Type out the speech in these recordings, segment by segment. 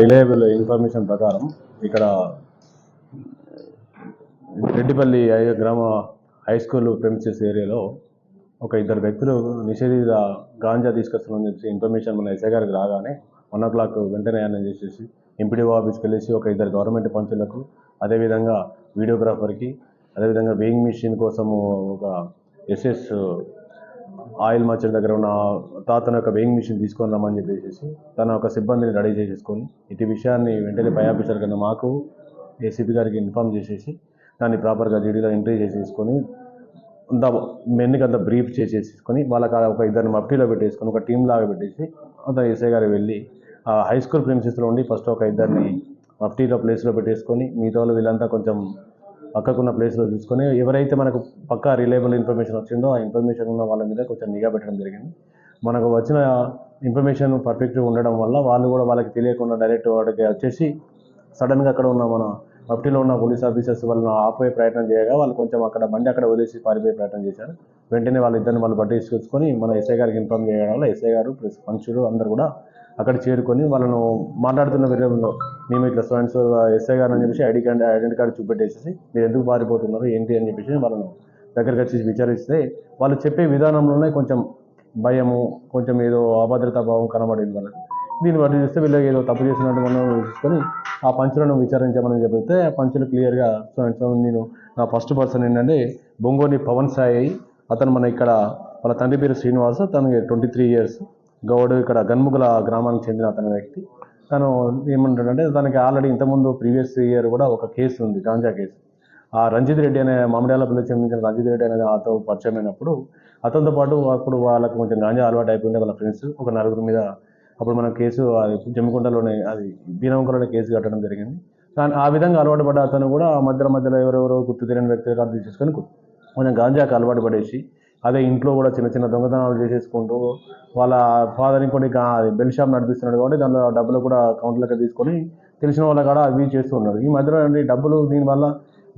Reliable information ప్రకారం ఇక్కడ రెడ్డిపల్లి ఐ- గ్రామ హై స్కూల్ ప్రెమిసెస్ ఏరియాలో ఒక ఇద్దరు వ్యక్తులు నిషేధిత గాంజా తీసుకొస్తున్నారని చెప్పి ఇన్ఫర్మేషన్ మన ఎస్ఐ గారికి రాగానే వన్ ఓ క్లాక్ వెంటనే ఆయన చేసేసి ఎంపీడీఓ ఆఫీస్కి వెళ్ళేసి ఒక ఇద్దరు గవర్నమెంట్ పంచులకు అదేవిధంగా వీడియోగ్రాఫర్కి అదేవిధంగా వేయింగ్ మిషన్ కోసము ఒక ఎస్ఎస్ ఆయిల్ మర్చెంట్ దగ్గర ఉన్న తాతను యొక్క వేయింగ్ మిషన్ తీసుకొని రమ్మని చెప్పేసి తన ఒక సిబ్బందిని రెడీ చేసేసుకొని ఇటు విషయాన్ని వెంటనే పై ఆఫీసర్ కన్నా మాకు ఏసీపీ గారికి ఇన్ఫామ్ చేసేసి దాన్ని ప్రాపర్గా జీడీలో ఎంట్రీ చేసేసుకొని అంతా మెన్నుకి అంత బ్రీఫ్ చేసేసుకొని వాళ్ళకి ఒక ఇద్దరిని మఫ్టీలో పెట్టేసుకొని ఒక టీం లాగా పెట్టేసి అంత ఎస్ఐ గారు వెళ్ళి ఆ హై స్కూల్ ప్రిన్సిస్లో ఉండి ఫస్ట్ ఒక ఇద్దరిని మఫ్టీలో ప్లేస్లో పెట్టేసుకొని మిగతా వాళ్ళు వీళ్ళంతా కొంచెం పక్కకున్న ప్లేస్లో చూసుకొని ఎవరైతే మనకు పక్కా రిలయబుల్ ఇన్ఫర్మేషన్ వచ్చిందో ఆ ఇన్ఫర్మేషన్ ఉన్న వాళ్ళ మీద కొంచెం నిఘా పెట్టడం జరిగింది. మనకు వచ్చిన ఇన్ఫర్మేషన్ పర్ఫెక్ట్గా ఉండడం వల్ల వాళ్ళు కూడా వాళ్ళకి తెలియకుండా డైరెక్ట్ వాడికి వచ్చేసి సడన్గా అక్కడ ఉన్న మన మఫ్టీలో ఉన్న పోలీస్ ఆఫీసర్స్ వాళ్ళని ఆపే ప్రయత్నం చేయగా వాళ్ళు కొంచెం అక్కడ బండి అక్కడ వదిలేసి పారిపోయే ప్రయత్నం చేశారు. వెంటనే వాళ్ళు ఇద్దరిని వాళ్ళు బట్టి తీసుకొచ్చుకొని మన ఎస్ఐ గారికి ఇన్ఫార్మ్ చేయడం వల్ల ఎస్ఐ గారు ప్లస్ మనుషులు అందరు కూడా అక్కడ చేరుకొని వాళ్ళను మాట్లాడుతున్న విషయంలో మేము ఇట్లా స్టూడెంట్స్ ఎస్ఐ గారు అని చెప్పేసి ఐడి కార్డ్ ఐడెంటి కార్డు చూపెట్టేసేసి మీరు ఎందుకు పారిపోతున్నారు ఏంటి అని చెప్పేసి వాళ్ళను దగ్గరికి వచ్చి విచారిస్తే వాళ్ళు చెప్పే విధానంలోనే కొంచెం భయము కొంచెం ఏదో అభద్రతా భావం కనబడింది వాళ్ళకి. దీన్ని బట్టి చూస్తే వీళ్ళు ఏదో తప్పు చేసినట్టు మనం చూసుకొని ఆ పంచులను విచారించమని చెబితే ఆ పంచులు క్లియర్గా సో నేను నా ఫస్ట్ పర్సన్ ఏంటంటే బొంగోని పవన్ సాయి అతను మన ఇక్కడ వాళ్ళ తండ్రి పేరు శ్రీనివాస్ తనకి ట్వంటీ త్రీ ఇయర్స్ గౌడ్ ఇక్కడ గన్ముగుల గ్రామానికి చెందిన అతని వ్యక్తి. తను ఏమంటాడంటే తనకి ఆల్రెడీ ఇంతకుముందు ప్రీవియస్ ఇయర్ కూడా ఒక కేసు ఉంది గాంజా కేసు. ఆ రంజిత్ రెడ్డి అనే మామిడాలపల్లి చెందిన రంజిత్ రెడ్డి అనేది అతను పరిచయం అయినప్పుడు అతనితో పాటు అప్పుడు వాళ్ళకి కొంచెం గాంజా అలవాటు అయిపోయింది వాళ్ళ ఫ్రెండ్స్ ఒక నలుగురు మీద అప్పుడు మన కేసు అది జమ్మికుంటలోనే అది బీనవంకలోనే కేసు కట్టడం జరిగింది. కానీ ఆ విధంగా అలవాటు పడ్డ అతను కూడా మధ్య మధ్యలో మధ్యలో ఎవరెవరో గుర్తు తెలియని వ్యక్తులు తీసుకొని కొంచెం గాంజాకి అలవాటు పడేసి అదే ఇంట్లో కూడా చిన్న చిన్న దొంగతనాలు చేసేసుకుంటూ వాళ్ళ ఫాదర్ ఇంకోటి బెల్ షాప్ నడిపిస్తున్నాడు కాబట్టి దానిలో డబ్బులు కూడా కౌంటర్లకి తీసుకొని తెలిసిన వాళ్ళ కాడ అవి చేస్తూ ఉన్నారు. ఈ మధ్యలో ఏంటి డబ్బులు దీనివల్ల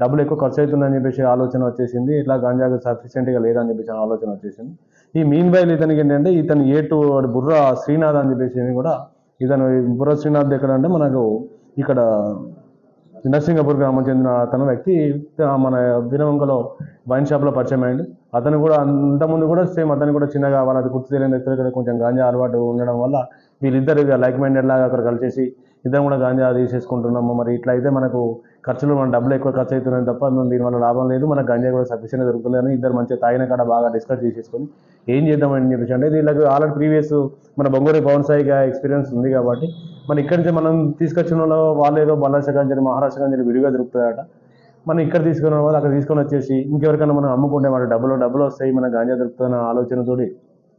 డబ్బులు ఎక్కువ ఖర్చు అవుతుందని చెప్పేసి ఆలోచన వచ్చేసింది. ఇట్లా గంజాకు సఫిషియెంట్గా లేదని చెప్పేసి ఆలోచన వచ్చేసింది. ఈ మీన్ బైల్ ఇతనికి ఏంటంటే ఇతను ఏ టు బుర్ర శ్రీనాథ్ అని చెప్పేసి కూడా ఇతను బుర్ర శ్రీనాథ్ ఎక్కడ అంటే మనకు ఇక్కడ నరసింగపూర్ గ్రామం చెందిన అతను వ్యక్తి. మన వినవంకలో వైన్ షాప్లో పరిచయం అయింది అతను కూడా అంతకుముందు కూడా సేమ్ అతను కూడా చిన్నగా వాళ్ళది గుర్తు తెలియని వ్యక్తులు కొంచెం గాంజా అలవాటు ఉండడం వల్ల వీళ్ళిద్దరు ఇక లైక్ మైండెడ్ లాగా అక్కడ కలిసేసి ఇద్దరం కూడా గాంజా తీసేసుకుంటున్నాము. మరి ఇట్లా అయితే మనకు ఖర్చులు మన డబ్బులు ఎక్కువ ఖర్చు అవుతున్నాయి తప్ప మనం దీనివల్ల లాభం లేదు. మనకు గంజా కూడా సఫిషియెంట్ దొరుకుతుంది ఇద్దరు మంచిగా తాగిన కాడ బాగా డిస్కస్ చేసేసుకొని ఏం చేద్దామని చెప్పేసి అంటే దీనికి ఆల్రెడీ ప్రీవియస్ మన బొంగూరి పవన్ సాయిగా ఎక్స్పీరియన్స్ ఉంది కాబట్టి మన ఇక్కడి నుంచి మనం తీసుకొచ్చిన వాళ్ళు వాళ్ళు ఏదో బల్లాస గంజని మహారాష్ట్ర గంజని విడిగా దొరుకుతాయట. మనం ఇక్కడ తీసుకున్న వాళ్ళు అక్కడ తీసుకొని వచ్చేసి ఇంకెవరికైనా మనం అమ్ముకుంటే మన డబ్బులు డబ్బులు వస్తాయి మన గాంజా దొరుకుతున్న ఆలోచనతోటి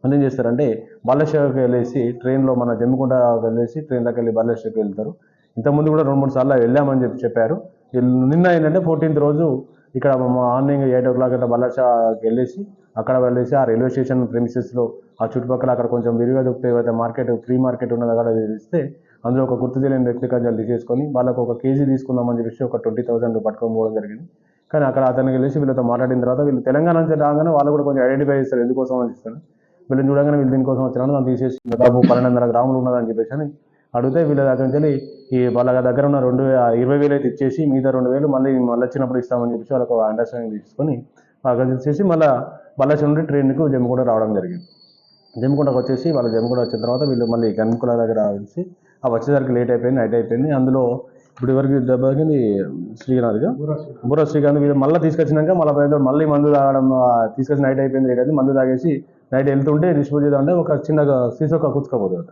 వాళ్ళు ఏం చేస్తారంటే బాలేశ్వరికి వెళ్ళేసి ట్రైన్లో మన జమ్మికుంట వెళ్ళేసి ట్రైన్లోకి వెళ్ళి బాలేశ్వరికి వెళ్తారు. ఇంతకుముందు కూడా రెండు మూడు సార్లు వెళ్ళామని చెప్పి చెప్పారు. నిన్న ఏంటంటే ఫోర్టీన్త్ రోజు ఇక్కడ మార్నింగ్ ఎయిట్ ఓ క్లాక్ అట్లా బల్లాషాకి వెళ్ళేసి అక్కడ వెళ్ళేసి ఆ రైల్వే స్టేషన్ ప్రిన్సెస్లో ఆ చుట్టుపక్కల అక్కడ కొంచెం విరిగా దొరుకుతాయి ఏవైతే మార్కెట్ ఫ్రీ మార్కెట్ ఉన్నది అక్కడ తెలిస్తే అందులో ఒక గుర్తు తెలియని వ్యక్తి కజ్జాలు తీసేసుకొని వాళ్ళకు ఒక కేజీ తీసుకుందామని చెప్పేసి ఒక ట్వంటీ థౌసండ్ పట్టుకొని పోవడం జరిగింది. కానీ అక్కడ అతనికి వెళ్ళేసి వీళ్ళతో మాట్లాడిన తర్వాత వీళ్ళు తెలంగాణ నుంచి రాగానే వాళ్ళు కూడా కొంచెం ఐడెంటిఫై చేస్తారు ఎందుకోసం అని ఇస్తారు వీళ్ళని చూడగానే వీళ్ళు దీనికోసం వచ్చినా దాన్ని తీసేసి దాదాపు పన్నెండు గ్రాములు ఉన్నదని చెప్పేసి అని అడిగితే వీళ్ళ దగ్గర నుంచి ఈ వాళ్ళ దగ్గర ఉన్న రెండు ఇరవై వేలు అయితే ఇచ్చేసి మిగతా రెండు వేలు మళ్ళీ మళ్ళీ వచ్చినప్పుడు ఇస్తామని చెప్పేసి వాళ్ళకు అండర్స్టాండింగ్ తీసుకొని అక్కడ ఇచ్చేసి మళ్ళీ బల్లాచి నుండి ట్రైన్కు జమ్మిగూడ రావడం జరిగింది. జమ్మికుంటకు వచ్చేసి వాళ్ళు జమ్మికుంట వచ్చిన తర్వాత వీళ్ళు మళ్ళీ గన్ముకుల దగ్గర వచ్చి ఆ వచ్చేసరికి లేట్ అయిపోయింది నైట్ అయిపోయింది. అందులో ఇప్పుడు వరకు దెబ్బకి శ్రీకాంత్గా బుర్ర శ్రీకాంత్ వీళ్ళు మళ్ళీ తీసుకొచ్చినాక మళ్ళీ పోయిన మళ్ళీ మందు తాగడం తీసుకొచ్చి నైట్ అయిపోయింది లేట్ అయింది మందు తాగేసి నైట్ వెళ్తుంటే డిస్పోజ్ చేద్దామంటే ఒక చిన్నగా సీసొక్క కుచ్చుకోపోతుంది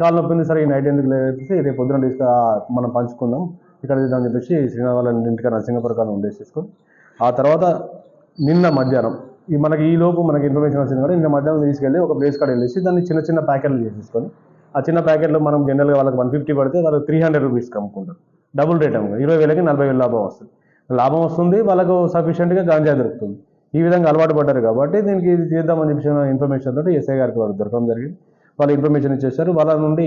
కాళ్ళు నొప్పింది సరే ఈ నైట్ ఎందుకు లేకపోతే రేపు పొద్దున తీసుకు మనం పంచుకుందాం. ఇక్కడ చేద్దామని చెప్పేసి శ్రీనాథ్ వాళ్ళ ఇంటికి నరసింగపుర కాలం ఉండేసేసుకొని ఆ తర్వాత నిన్న మధ్యాహ్నం ఈ మనకి ఈ లోపు మనకి ఇన్ఫర్మేషన్ వచ్చింది కూడా నిన్న మధ్యాహ్నం తీసుకెళ్ళి ఒక ప్లేస్ కాడ వెళ్ళేసి దాన్ని చిన్న చిన్న ప్యాకెట్లు చేసేసుకొని ఆ చిన్న ప్యాకెట్లో మనం జనరల్గా వాళ్ళకి వన్ ఫిఫ్టీ పడితే వాళ్ళు త్రీ హండ్రెడ్ రూపీస్కి అమ్ముకుంటారు. డబుల్ రేట్ అమ్ముకుంటారు. ఇరవై వేలకి నలభై వేలు లాభం వస్తుంది. లాభం వస్తుంది వాళ్ళకు సఫిషియెంట్గా గాంజా దొరుకుతుంది. ఈ విధంగా అలవాటు పడ్డారు కాబట్టి దీనికి ఇది చేద్దామని చెప్పి ఇన్ఫర్మేషన్ తోటి ఎస్ఐ గారికి వాళ్ళు దొరకడం జరిగింది. వాళ్ళు ఇన్ఫర్మేషన్ ఇచ్చేసారు వాళ్ళ నుండి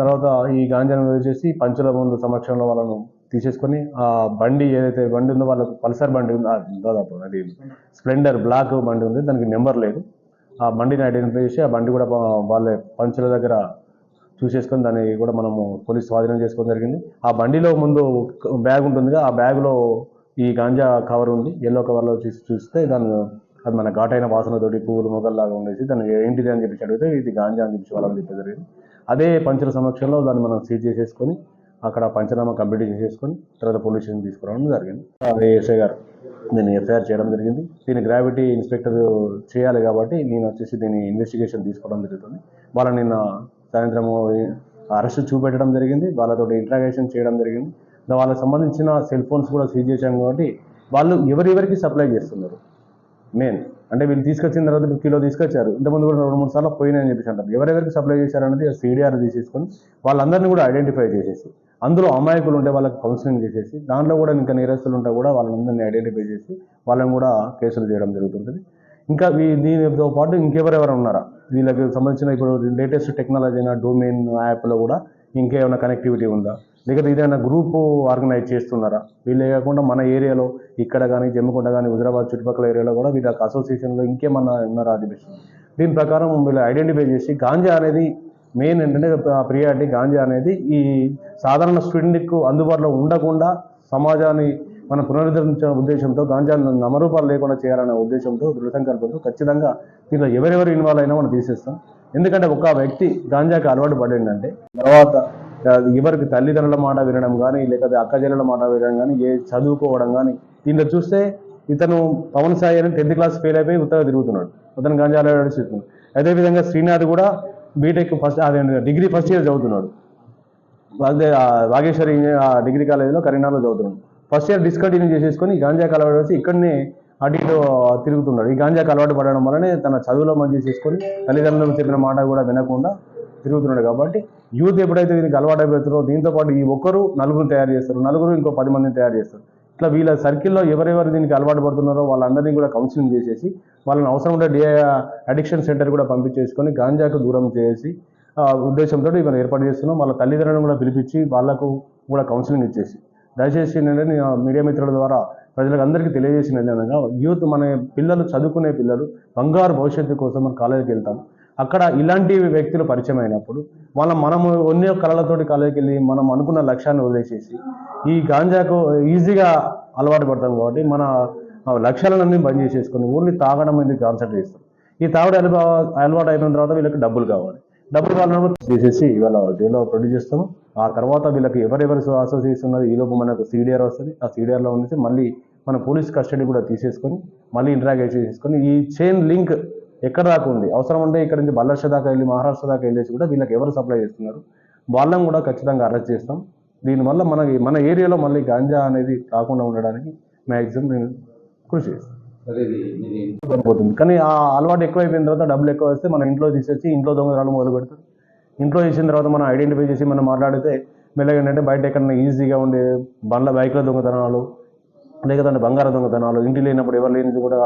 తర్వాత ఈ గాంజాను వచ్చేసి పంచుల ముందు సమక్షంలో వాళ్ళను తీసేసుకొని ఆ బండి ఏదైతే బండి ఉందో వాళ్ళకు పల్సర్ బండి ఉందో దాదాపు అది స్ప్లెండర్ బ్లాక్ బండి ఉంది. దానికి నెంబర్ లేదు. ఆ బండిని ఐడెంటిఫై చేసి ఆ బండి కూడా వాళ్ళ పంచుల దగ్గర చూసేసుకొని దాన్ని కూడా మనము పోలీస్ స్వాధీనం చేసుకోవడం జరిగింది. ఆ బండిలో ముందు బ్యాగ్ ఉంటుందిగా ఆ బ్యాగ్లో ఈ గాంజా కవర్ ఉంది. ఎల్లో కవర్లో చూసి చూస్తే దాన్ని అది మన ఘాటైన వాసనతోటి పువ్వులు మొగల్లాగా ఉండేసి దాన్ని ఏంటిది అని చెప్పి అడిగితే ఇది గాంజా అని చెప్పి వాళ్ళని చెప్పి జరిగింది. అదే పంచుల సమక్షంలో దాన్ని మనం సీజ్ చేసేసుకొని అక్కడ పంచనామా కంప్లీట్ చేసేసుకొని తర్వాత పోలీస్ స్టేషన్ తీసుకురావడం జరిగింది. ఏఎస్ఐ గారు నేను ఎఫ్ఐఆర్ చేయడం జరిగింది. దీని గ్రావిటీ ఇన్స్పెక్టర్ చేయాలి కాబట్టి నేను వచ్చేసి దీన్ని ఇన్వెస్టిగేషన్ తీసుకోవడం జరుగుతుంది. వాళ్ళని నిన్న సాయంత్రము అరెస్ట్ చూపెట్టడం జరిగింది. వాళ్ళతో ఇంట్రాగేషన్ చేయడం జరిగింది. వాళ్ళకి సంబంధించిన సెల్ ఫోన్స్ కూడా సీజ్ చేశాం కాబట్టి వాళ్ళు ఎవరెవరికి సప్లై చేస్తున్నారు? మెయిన్ అంటే వీళ్ళు తీసుకొచ్చిన తర్వాత మీరు కిలో తీసుకొచ్చారు. ఇంతకుముందు కూడా రెండు మూడు సార్లు పోయినాయని చెప్పేసి అంటారు. ఎవరెవరికి సప్లై చేశారనేది సీడీఆర్ తీసేసుకొని వాళ్ళందరినీ కూడా ఐడెంటిఫై చేసేసి అందులో అమాయకులు ఉంటే వాళ్ళకి కౌన్సిలింగ్ చేసేసి దాంట్లో కూడా ఇంకా నేరస్తులు ఉంటే కూడా వాళ్ళందరినీ ఐడెంటిఫై చేసి వాళ్ళని కూడా కేసులు చేయడం జరుగుతుంటుంది. ఇంకా వీ- దీనితో పాటు ఇంకెవరెవరు ఉన్నారా? వీళ్ళకి సంబంధించిన ఇప్పుడు లేటెస్ట్ టెక్నాలజీ అయినా డొమైన్ యాప్లో కూడా ఇంకేమైనా కనెక్టివిటీ ఉందా? లేకపోతే ఏదైనా గ్రూప్ ఆర్గనైజ్ చేస్తున్నారా? వీళ్ళే కాకుండా మన ఏరియాలో ఇక్కడ కానీ జమ్మికొండ కానీ హుజరాబాద్ చుట్టుపక్కల ఏరియాలో కూడా వీళ్ళకి అసోసియేషన్లో ఇంకేమన్నా ఉన్నారా అది దీని ప్రకారం వీళ్ళు ఐడెంటిఫై చేసి గాంజా అనేది మెయిన్ ఏంటంటే ప్రియారిటీ గాంజా అనేది ఈ సాధారణ స్టూడెంట్కు అందుబాటులో ఉండకుండా సమాజాన్ని మనం పునరుద్ధరించిన ఉద్దేశంతో గాంజా నమరూపాలు లేకుండా చేయాలనే ఉద్దేశంతో దృఢ సంకల్పంతో ఖచ్చితంగా దీంట్లో ఎవరెవరు ఇన్వాల్వ్ అయినా మనం తీసేస్తాం. ఎందుకంటే ఒక వ్యక్తి గాంజాకి అలవాటు పడిందంటే తర్వాత ఎవరికి తల్లిదండ్రుల మాట వినడం కానీ లేకపోతే అక్కజనుల మాట వినడం కానీ ఏ చదువుకోవడం కానీ దీంట్లో చూస్తే ఇతను పవన్ సాయి అని టెన్త్ క్లాస్ ఫెయిల్ అయిపోయి ఉత్తర తిరుగుతున్నాడు. అతను గాంజా అలవాటు అదేవిధంగా శ్రీనాథ్ కూడా బీటెక్ ఫస్ట్ అదే డిగ్రీ ఫస్ట్ ఇయర్ చదువుతున్నాడు. అదే ఆ వాగేశ్వరి డిగ్రీ కాలేజీలో కరీంనగర్లో చదువుతున్నాడు. ఫస్ట్ ఇయర్ డిస్కంటిన్యూ చేసేసుకొని గాంజా కలవాడు అలవాటు వచ్చి ఇక్కడనే అటు తిరుగుతున్నాడు. ఈ గాంజాకి అలవాటు పడడం వల్లనే తన చదువులో మంచి చేసుకొని తల్లిదండ్రులకు చెప్పిన మాట కూడా వినకుండా తిరుగుతున్నాడు కాబట్టి యూత్ ఎప్పుడైతే దీనికి అలవాటు అయిపోతుందో దీంతో పాటు ఈ ఒక్కరు నలుగురు తయారు చేస్తారు. నలుగురు ఇంకో పది మందిని తయారు చేస్తారు. ఇట్లా వీళ్ళ సర్కిల్లో ఎవరెవరు దీనికి అలవాటు పడుతున్నారో వాళ్ళందరినీ కూడా కౌన్సిలింగ్ చేసేసి వాళ్ళని అవసరం ఉంటే డి అడిక్షన్ సెంటర్ కూడా పంపించేసుకొని గాంజాకు దూరం చేసి ఆ, ఉద్దేశంతో మనం ఏర్పాటు చేస్తున్నాం. వాళ్ళ తల్లిదండ్రులను కూడా పిలిపించి వాళ్ళకు కూడా కౌన్సిలింగ్ ఇచ్చేసి. దయచేసి ఏంటంటే నేను మీడియా మిత్రుల ద్వారా ప్రజలకు అందరికీ తెలియజేసిన విధంగా యూత్ మన పిల్లలు చదువుకునే పిల్లలు బంగారు భవిష్యత్తు కోసం మనం కాలేజీకి వెళ్తాం. అక్కడ ఇలాంటి వ్యక్తులు పరిచయం అయినప్పుడు వాళ్ళ మనము ఎన్నో కళలతోటి కాలేజీకి వెళ్ళి మనం అనుకున్న లక్ష్యాన్ని వదిలేసేసి ఈ గాంజాకు ఈజీగా అలవాటు పడతాం కాబట్టి మన లక్ష్యాలన్నీ బంద్ చేసేసుకొని ఓన్లీ తాగడం మీద కాన్సన్ట్రేట్ చేస్తాం? ఈ తాగడం అలవా అలవాటు అయిన తర్వాత వీళ్ళకి డబ్బులు కావాలి. డబ్బులు కావాలన్నప్పుడు తీసేసి ఇవాళ జైల్లో ప్రొడ్యూస్ చేస్తాము. ఆ తర్వాత వీళ్ళకి ఎవరెవరు అసోసియేషన్ ఉన్నది ఈ లోపు మనకు సీడీఆర్ వస్తుంది. ఆ సీడీఆర్లో ఉంచి మళ్ళీ మన పోలీస్ కస్టడీ కూడా తీసేసుకొని మళ్ళీ ఇంటరాగేట్ చేసేసుకొని ఈ చైన్ లింక్ ఎక్కడ దాకా ఉంది? అవసరం ఉంటే ఇక్కడ నుంచి బల్లర్ష దాకా వెళ్ళి మహారాష్ట్ర దాకా వెళ్ళేసి కూడా వీళ్ళకి ఎవరు సప్లై చేస్తున్నారు? వాళ్ళని కూడా ఖచ్చితంగా అరెస్ట్ చేస్తాం. దీనివల్ల మనకి మన ఏరియాలో మళ్ళీ గాంజా అనేది రాకుండా ఉండడానికి మ్యాక్సిమం నేను కృషి చేస్తాను. కానీ ఆ అలవాటు ఎక్కువైపోయిన తర్వాత డబ్బులు ఎక్కువ వస్తే మనం ఇంట్లో తీసేసి ఇంట్లో దొంగతనాలు మొదలు పెడతారు. ఇంట్లో చేసిన తర్వాత మనం ఐడెంటిఫై చేసి మనం మాట్లాడితే మెల్లగా ఏంటంటే బయట ఎక్కడన్నా ఈజీగా ఉండే బండ్ల బైక్ల దొంగతనాలు లేకపోతే బంగారం దొంగతనాలు ఇంటి లేనప్పుడు ఎవరు లేని కూడా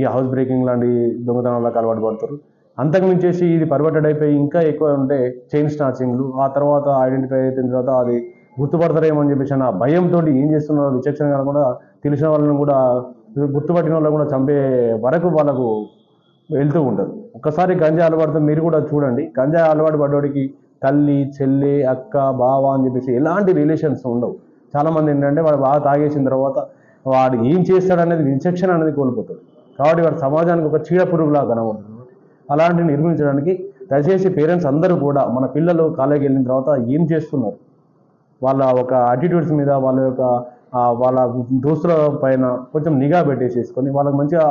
ఈ హౌస్ బ్రేకింగ్ లాంటి దొంగతనాలకు అలవాటు పడతారు. అంతకుమించేసి ఇది పర్వటెడ్ అయిపోయి ఇంకా ఎక్కువ ఉంటే చైన్ స్నాచింగ్లు ఆ తర్వాత ఐడెంటిఫై అయిన తర్వాత అది గుర్తుపడతారేమో అని చెప్పేసి ఆ భయంతో ఏం చేస్తున్నారో విచక్షణ కాకుండా తెలిసిన వాళ్ళని కూడా గుర్తుపట్టిన వాళ్ళని కూడా చంపే వరకు వాళ్ళకు వెళ్తూ ఉంటారు. ఒక్కసారి గంజా అలవాటుతో మీరు కూడా చూడండి. గంజా అలవాటు పడ్డోడికి తల్లి చెల్లి అక్క బావ అని చెప్పేసి ఎలాంటి రిలేషన్స్ ఉండవు. చాలామంది ఏంటంటే వాళ్ళు బాగా తాగేసిన తర్వాత వాడు ఏం చేస్తాడనేది విచక్షణ అనేది కోల్పోతాడు. కాబట్టి వాడు సమాజానికి ఒక చీడ పురుగులా కనబడుతుంది అలాంటివి నిర్మించడానికి దయచేసి పేరెంట్స్ అందరూ కూడా మన పిల్లలు కాలేజీకి వెళ్ళిన తర్వాత ఏం చేస్తున్నారు? వాళ్ళ ఒక అటిట్యూడ్స్ మీద వాళ్ళ యొక్క వాళ్ళ దోస్తుల పైన కొంచెం నిఘా పెట్టేసేసుకొని వాళ్ళకి మంచిగా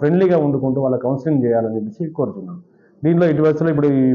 ఫ్రెండ్లీగా ఉండుకుంటూ వాళ్ళ కౌన్సిలింగ్ చేయాలని చెప్పేసి కోరుతున్నాను. దీనిలో ఇటు వయసులో ఇప్పుడు ఈ